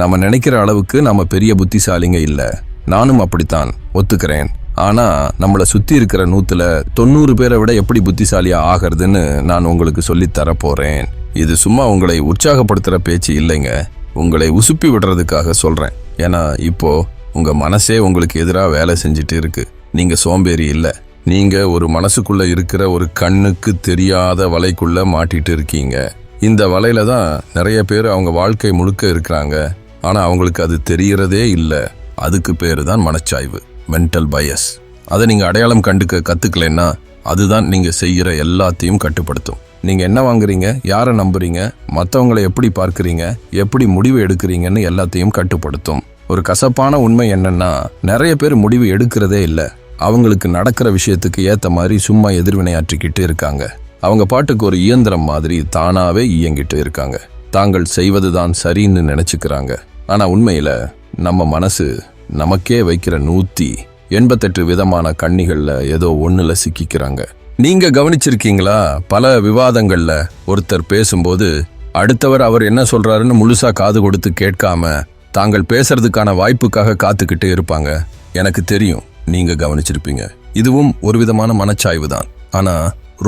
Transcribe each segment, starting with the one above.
நம்ம நினைக்கிற அளவுக்கு நம்ம பெரிய புத்திசாலிங்க இல்லை. நானும் அப்படித்தான் ஒத்துக்கிறேன். ஆனால் நம்மளை சுற்றி இருக்கிற நூற்றுல தொண்ணூறு பேரை விட எப்படி புத்திசாலியாக ஆகிறதுன்னு நான் உங்களுக்கு சொல்லித் போகிறேன் இது சும்மா உங்களை உற்சாகப்படுத்துகிற பேச்சு இல்லைங்க. உங்களை உசுப்பி விடுறதுக்காக சொல்கிறேன் ஏன்னா இப்போ உங்கள் மனசே உங்களுக்கு எதிராக வேலை செஞ்சுட்டு இருக்குது நீங்கள் சோம்பேறி இல்லை. நீங்கள் ஒரு மனசுக்குள்ளே இருக்கிற ஒரு கண்ணுக்கு தெரியாத வலைக்குள்ளே மாட்டிகிட்டு இருக்கீங்க. இந்த வலையில் தான் நிறைய பேர் அவங்க வாழ்க்கை முழுக்க இருக்கிறாங்க. ஆனால் அவங்களுக்கு அது தெரிகிறதே இல்லை. அதுக்கு பேர் தான் மனச்சாய்வு மென்டல் பயஸ் அதை நீங்கள் அடையாளம் கண்டுக்க கற்றுக்கலன்னா அதுதான் நீங்கள் செய்கிற எல்லாத்தையும் கட்டுப்படுத்தும். நீங்கள் என்ன வாங்குறீங்க யாரை நம்புறீங்க மற்றவங்களை எப்படி பார்க்குறீங்க எப்படி முடிவு எடுக்கிறீங்கன்னு எல்லாத்தையும் கட்டுப்படுத்தும். ஒரு கசப்பான உண்மை என்னன்னா நிறைய பேர் முடிவு எடுக்கிறதே இல்லை. அவங்களுக்கு நடக்கிற விஷயத்துக்கு ஏற்ற மாதிரி சும்மா எதிர்வினையாற்றிக்கிட்டு இருக்காங்க. அவங்க பாட்டுக்கு ஒரு இயந்திரம் மாதிரி தானாகவே இயங்கிட்டு இருக்காங்க. தாங்கள் செய்வதுதான் சரின்னு நினைச்சுக்கிறாங்க. ஆனா உண்மையில நம்ம மனசு நமக்கே வைக்கிற நூத்தி எண்பத்தெட்டு விதமான கண்ணிகள்ல ஏதோ ஒண்ணுல சிக்கிக்கிறாங்க. நீங்க கவனிச்சிருக்கீங்களா? பல விவாதங்கள்ல ஒருத்தர் பேசும்போது அடுத்தவர் அவர் என்ன சொல்றாருன்னு முழுசா காது கொடுத்து கேட்காம தாங்கள் பேசுறதுக்கான வாய்ப்புக்காக காத்துக்கிட்டே இருப்பாங்க. எனக்கு தெரியும் நீங்க கவனிச்சிருப்பீங்க. இதுவும் ஒரு விதமான மனச்சாய்வு தான். ஆனா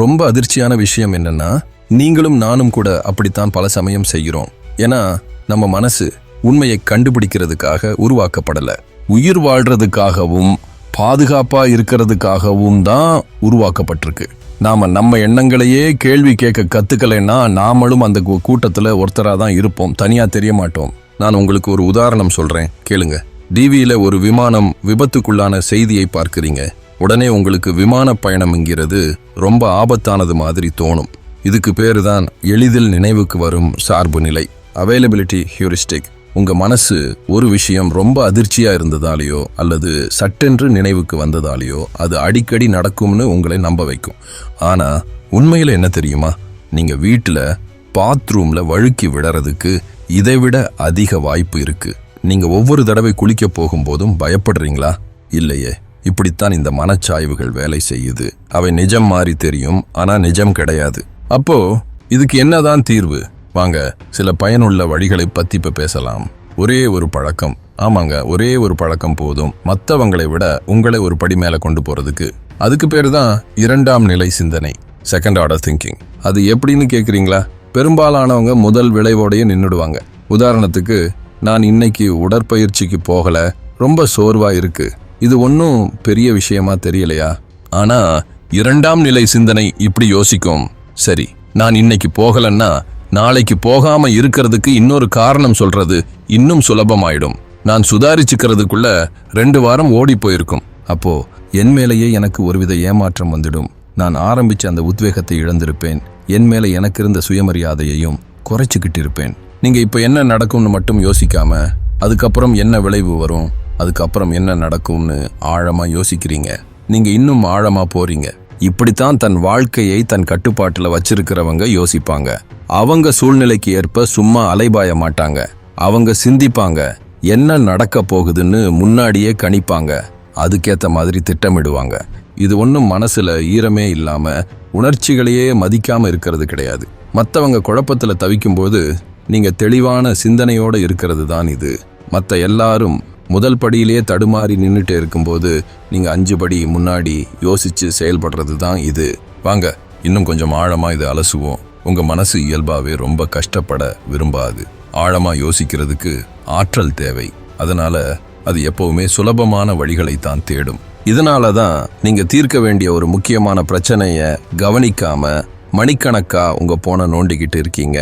ரொம்ப அதிர்ச்சியான விஷயம் என்னன்னா நீங்களும் நானும் கூட அப்படித்தான் பல சமயம் செய்கிறோம். ஏன்னா நம்ம மனசு உண்மையை கண்டுபிடிக்கிறதுக்காக உருவாக்கப்படலை. உயிர் வாழ்றதுக்காகவும் பாதுகாப்பாக இருக்கிறதுக்காகவும் தான் உருவாக்கப்பட்டிருக்கு. நாம் நம்ம எண்ணங்களையே கேள்வி கேட்க கற்றுக்கலைன்னா நாமளும் அந்த கூட்டத்தில் ஒருத்தராக தான் இருப்போம். தனியாக தெரிய மாட்டோம். நான் உங்களுக்கு ஒரு உதாரணம் சொல்கிறேன் கேளுங்க. டிவியில் ஒரு விமானம் விபத்துக்குள்ளான செய்தியை பார்க்குறீங்க. உடனே உங்களுக்கு விமான பயணம்ங்கிறது ரொம்ப ஆபத்தானது மாதிரி தோணும். இதுக்கு பேரு தான் எளிதில் நினைவுக்கு வரும் சார்பு நிலை. அவைலபிலிட்டி ஹியூரிஸ்டிக் உங்க மனசு ஒரு விஷயம் ரொம்ப அதிர்ச்சியா இருந்ததாலேயோ அல்லது சட்டென்று நினைவுக்கு வந்ததாலேயோ அது அடிக்கடி நடக்கும்னு உங்களை நம்ப வைக்கும். ஆனா உண்மையில என்ன தெரியுமா? நீங்க வீட்டில் பாத்ரூம்ல வழுக்கி விடறதுக்கு இதைவிட அதிக வாய்ப்பு இருக்கு. நீங்க ஒவ்வொரு தடவை குளிக்க போகும்போதும் பயப்படுறீங்களா? இல்லையே. இப்படித்தான் இந்த மனச்சாய்வுகள் வேலை செய்யுது. அவை நிஜம் மாதிரி தெரியும் ஆனா நிஜம் கிடையாது. அப்போ இதுக்கு என்னதான் தீர்வு? வாங்க சில பயனுள்ள வழிகளை பத்தி இப்போ பேசலாம். ஒரே ஒரு பழக்கம். ஆமாங்க ஒரே ஒரு பழக்கம் போதும். மற்றவங்களை விட உங்களை ஒரு படி மேலே கொண்டு போறதுக்கு. அதுக்கு பேர் தான் இரண்டாம் நிலை சிந்தனை செகண்ட் ஆர்டர் திங்கிங் அது எப்படின்னு கேட்குறீங்களா பெரும்பாலானவங்க முதல் விளைவோடையே நின்றுடுவாங்க உதாரணத்துக்கு நான் இன்னைக்கு உடற்பயிற்சிக்கு போகல. ரொம்ப சோர்வா இருக்கு. இது ஒன்றும் பெரிய விஷயமா தெரியலையா? ஆனா இரண்டாம் நிலை சிந்தனை இப்படி யோசிக்கும். சரி நான் இன்னைக்கு போகலன்னா நாளைக்கு போகாம இருக்கிறதுக்கு இன்னொரு காரணம் சொல்றது இன்னும் சுலபமாயிடும். நான் சுதாரிச்சுக்கிறதுக்குள்ள ரெண்டு வாரம் ஓடி போயிருக்கும். அப்போ என் மேலேயே எனக்கு ஒருவித ஏமாற்றம் வந்துடும். நான் ஆரம்பிச்ச அந்த உத்வேகத்தை இழந்திருப்பேன். என் மேலே எனக்கு இருந்த சுயமரியாதையையும் குறைச்சிக்கிட்டு இருப்பேன் நீங்க இப்ப என்ன நடக்கும்னு மட்டும் யோசிக்காம அதுக்கப்புறம் என்ன விளைவு வரும் அதுக்கப்புறம் என்ன நடக்கும்னு ஆழமா யோசிக்கிறீங்க. நீங்க இன்னும் ஆழமா போறீங்க. இப்படித்தான் தன் வாழ்க்கையை தன் கட்டுப்பாட்டில் வச்சிருக்கிறவங்க யோசிப்பாங்க. அவங்க சூழ்நிலைக்கு ஏற்ப சும்மா அலைபாய மாட்டாங்க. அவங்க சிந்திப்பாங்க. என்ன நடக்க போகுதுன்னு முன்னாடியே கணிப்பாங்க. அதுக்கேற்ற மாதிரி திட்டமிடுவாங்க. இது ஒன்றும் மனசில் ஈரமே இல்லாமல் உணர்ச்சிகளையே மதிக்காமல் இருக்கிறது கிடையாது. மற்றவங்க குழப்பத்தில் தவிக்கும்போது நீங்கள் தெளிவான சிந்தனையோடு இருக்கிறது தான் இது. மற்ற எல்லாரும் முதல் படியிலேயே தடுமாறி நின்றுட்டு இருக்கும்போது நீங்கள் அஞ்சு படி முன்னாடி யோசித்து செயல்படுறது தான் இது. வாங்க இன்னும் கொஞ்சம் ஆழமாக இது அலசுவோம். உங்கள் மனசு இயல்பாகவே ரொம்ப கஷ்டப்பட விரும்பாது. ஆழமாக யோசிக்கிறதுக்கு ஆற்றல் தேவை. அதனால் அது எப்போவுமே சுலபமான வழிகளை தான் தேடும். இதனால தான் நீங்கள் தீர்க்க வேண்டிய ஒரு முக்கியமான பிரச்சனையை கவனிக்காம மணிக்கணக்காக உங்கள் போனை நோண்டிக்கிட்டு இருக்கீங்க.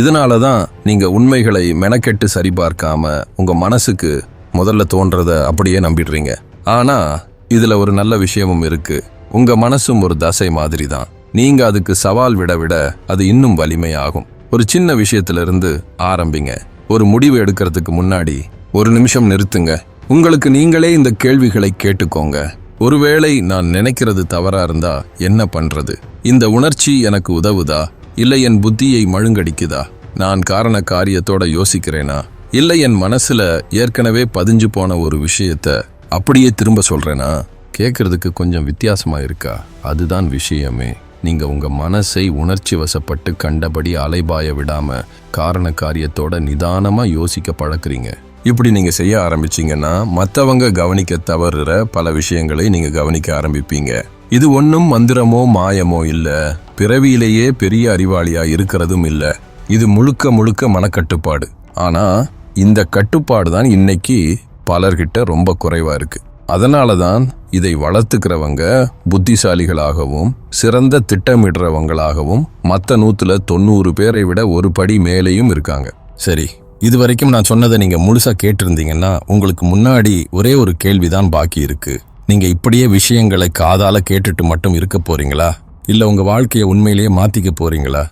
இதனால தான் நீங்கள் உண்மைகளை மெனக்கெட்டு சரிபார்க்காம உங்கள் மனசுக்கு முதல்ல தோன்றதை அப்படியே நம்பிடுறீங்க. ஆனால் இதில் ஒரு நல்ல விஷயமும் இருக்குது உங்கள் மனசும் ஒரு தசை மாதிரி தான் நீங்கள் அதுக்கு சவால் விட விட அது இன்னும் வலிமையாகும். ஒரு சின்ன விஷயத்துல இருந்து ஆரம்பிங்க. ஒரு முடிவு எடுக்கிறதுக்கு முன்னாடி ஒரு நிமிஷம் நிறுத்துங்க. உங்களுக்கு நீங்களே இந்த கேள்விகளை கேட்டுக்கோங்க. ஒருவேளை நான் நினைக்கிறது தவறா இருந்தா என்ன பண்றது? இந்த உணர்ச்சி எனக்கு உதவுதா? இல்லை என் புத்தியை மழுங்கடிக்குதா? நான் காரண காரியத்தோட யோசிக்கிறேனா? இல்லை என் மனசில் ஏற்கனவே பதிஞ்சு போன ஒரு விஷயத்த அப்படியே திரும்ப சொல்கிறேன்னா கேட்கறதுக்கு கொஞ்சம் வித்தியாசமாக இருக்கா? அதுதான் விஷயமே. நீங்கள் உங்கள் மனசை உணர்ச்சி வசப்பட்டு கண்டபடி அலைபாய விடாமல் காரண காரியத்தோட நிதானமாக யோசிக்க பழக்கிறீங்க. இப்படி நீங்கள் செய்ய ஆரம்பிச்சிங்கன்னா மற்றவங்க கவனிக்க தவறுற பல விஷயங்களை நீங்கள் கவனிக்க ஆரம்பிப்பீங்க. இது ஒன்றும் மந்திரமோ மாயமோ இல்லை. பிறவியிலேயே பெரிய அறிவாளியாக இருக்கிறதும் இல்லை. இது முழுக்க முழுக்க மனக்கட்டுப்பாடு. ஆனால் இந்த கட்டுப்பாடு தான் இன்னைக்கு பலர்கிட்ட ரொம்ப குறைவாக இருக்குது அதனால தான் இதை வளர்த்துக்கிறவங்க புத்திசாலிகளாகவும் சிறந்த திட்டமிடுறவங்களாகவும் மற்ற நூற்றில் தொண்ணூறு பேரை விட ஒரு படி மேலேயும் இருக்காங்க. சரி இது வரைக்கும் நான் சொன்னதை நீங்கள் முழுசாக கேட்டிருந்தீங்கன்னா உங்களுக்கு முன்னாடி ஒரே ஒரு கேள்விதான் பாக்கி இருக்குது நீங்கள் இப்படியே விஷயங்களை காதால் கேட்டுட்டு மட்டும் இருக்க போகிறீங்களா இல்லை உங்கள் வாழ்க்கையை உண்மையிலேயே மாற்றிக்க போகிறீங்களா